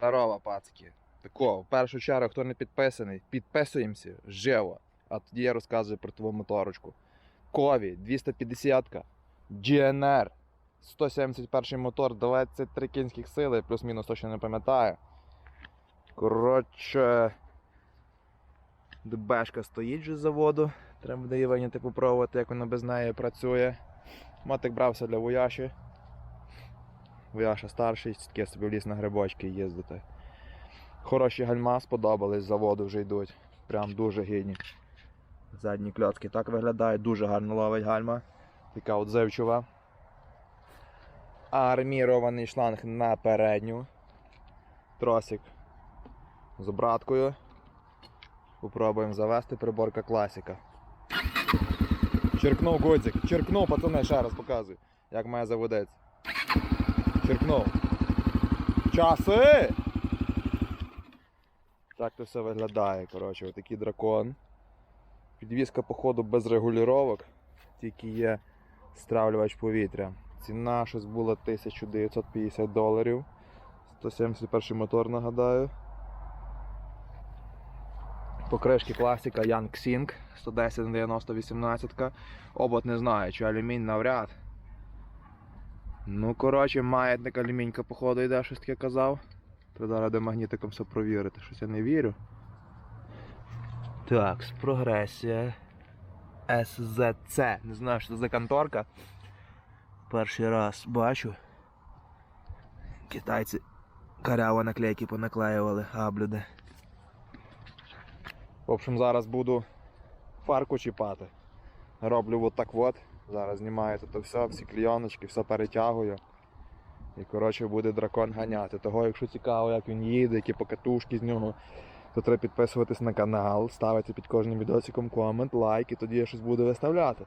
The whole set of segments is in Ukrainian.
Здорово, пацики. Тако, в першу чергу, хто не підписаний, підписуємося живо. А тоді я розказую про твою моторочку. Кові 250 GNR 171 мотор, 23 кінських сили, плюс-мінус точно не пам'ятаю. Коротше. ДБшка стоїть вже з заводу. Треба буде її виняти попробувати, як вона без неї працює. Мотик брався для вояші. Вояша старший, таке собі в ліс на грибочки їздити. Хороші гальма сподобались, з заводу вже йдуть. Прям дуже гідні. Задні кльоцки так виглядають, дуже гарно ловить гальма. Така отзивчива. Армірований шланг на передню. Тросик з обраткою. Попробуємо завести приборка класика. Черкнув годзик, черкнув, пацани, ще раз показую, як має заводець. Черкнув. Часи! Так то все виглядає, коротше, отакий дракон. Підвізка, походу, без регулювання, тільки є стравлювач повітря. Ціна щось була 1950 доларів. 171 мотор, нагадаю. Покришки класика Young Xing 110 на 90 18 Обод не знаю, чи алюмінь навряд. Ну, коротше, маятник алюмінька, походу, йде, щось таке казав. Треба де магнітиком все провірити, щось я не вірю. Так, прогресія. SZC. Не знаю, що це за конторка. Перший раз бачу. Китайці каряво наклейки понаклеювали, аблюди. В общем, зараз буду фарку чіпати. Роблю от так от. Зараз знімаю тут все, всі клійоночки, все перетягую. І коротше буде дракон ганяти. Того, якщо цікаво, як він їде, які покатушки з нього, то треба підписуватись на канал, ставити під кожним відосиком комент, лайк, і тоді я щось буду виставляти.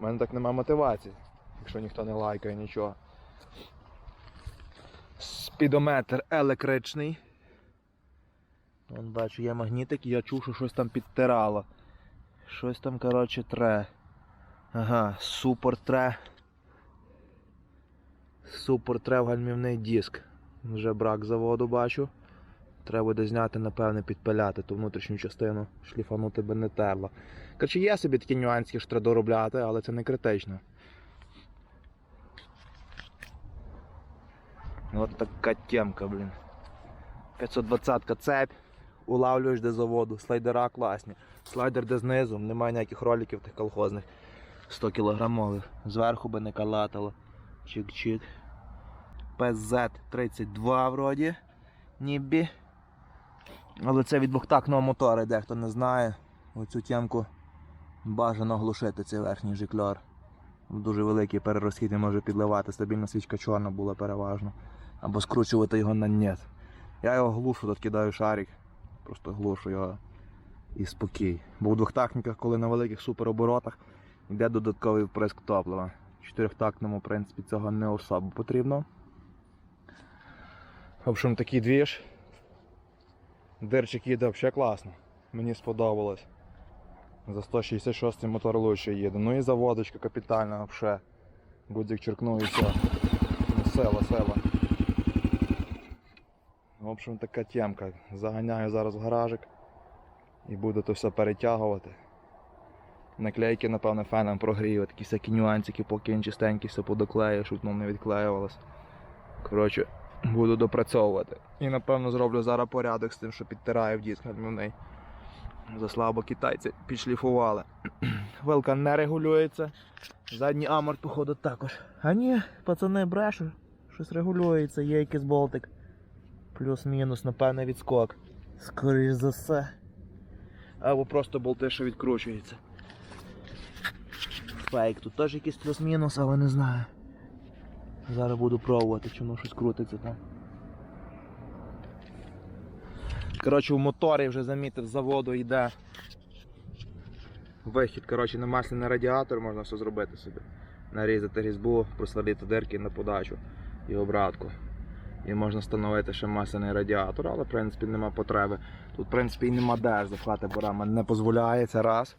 У мене так нема мотивації, якщо ніхто не лайкає нічого. Спідометр електричний. Вон бачу, є магнітик, і я чув, що щось там підтирало. Щось там, коротше, тре. Ага, супер тре. Супер тре в гальмівний диск. Вже брак заводу бачу. Треба буде зняти, напевне, підпиляти ту внутрішню частину, шліфанути би не терло. Коротше, є собі такі нюанси, що треба доробляти, але це не критично. От така темка, блін. 520-ка цепь. Улавлюєш де заводу, слайдера класні. Слайдер де знизу, немає ніяких роликів тих колхозних 100 кілограмових. Зверху би не калатало. Чик-чик. PZ32 вроді. Нібі. Але це від двохтактного мотора йде, хто не знає. Оцю тямку бажано глушити цей верхній жикльор. Дуже великий перерозхід і може підливати. Стабільна свічка чорна була переважно. Або скручувати його на нет. Я його глушу, тут кидаю шарик. Просто глушу його і спокій. Бо у двохтактниках, коли на великих супероборотах, йде додатковий вприск топлива. Чотирьохтактному, в принципі, цього не особо потрібно. В общем, такий двіж. Дирчик їде взагалі класно. Мені сподобалось. За 166 мотор лучше їде. Ну і заводочка капітальна взагалі. Гудзик черкнув і все. Ну, села, села. В общем, така темка. Заганяю зараз в гаражик і буду то все перетягувати. Наклейки, напевно, феном прогрію, такі всякі нюансики, поки він чистенький все подоклею, щоб воно не відклеювалось. Коротше, буду допрацьовувати. І напевно зроблю зараз порядок з тим, що підтираю в диск гальмівний. Заслабо китайці підшліфували. Велка не регулюється. Задній аморт, походу, також. А ні, пацани, брешу. Щось регулюється, є якийсь болтик. Плюс-мінус, напевне, відскок. Скоріш за все. Або просто болти, що відкручується. Фейк, тут теж якийсь плюс-мінус, але не знаю. Зараз буду пробувати, воно щось крутиться там. Коротше, в моторі вже замітив заводу йде. Вихід, коротше, на масляний радіатор можна все зробити собі. Нарізати різьбу, просверлити дирки на подачу і обратку. І можна встановити ще масляний радіатор, але в принципі нема потреби. Тут в принципі і нема де запхати борами. Не дозволяє це раз.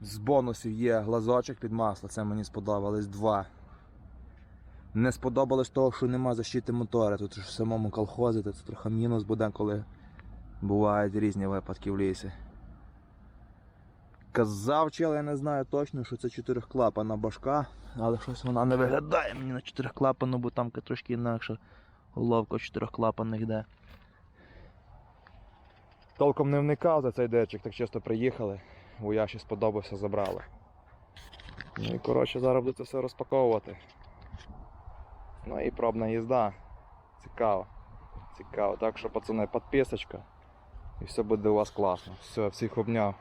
З бонусів є глазочок під масло, це мені сподобалось два. Не сподобалось того, що нема защити мотора. Тут в самому колхозі, це трохи мінус буде, коли бувають різні випадки в лісі. Казав чел, я не знаю точно, що це чотирьохклапана башка, але щось вона не виглядає мені на чотирьохклапану, бо там трошки інакше головка чотирьохклапаних йде. Толком не вникав за цей дечик, так чисто приїхали. У Яші сподобався, забрали. Ну і коротше зараз буду це все розпаковувати. Ну і пробна їзда. Цікаво. Цікаво. Так що, пацани, підписочка. І все буде у вас класно. Все, всіх обняв.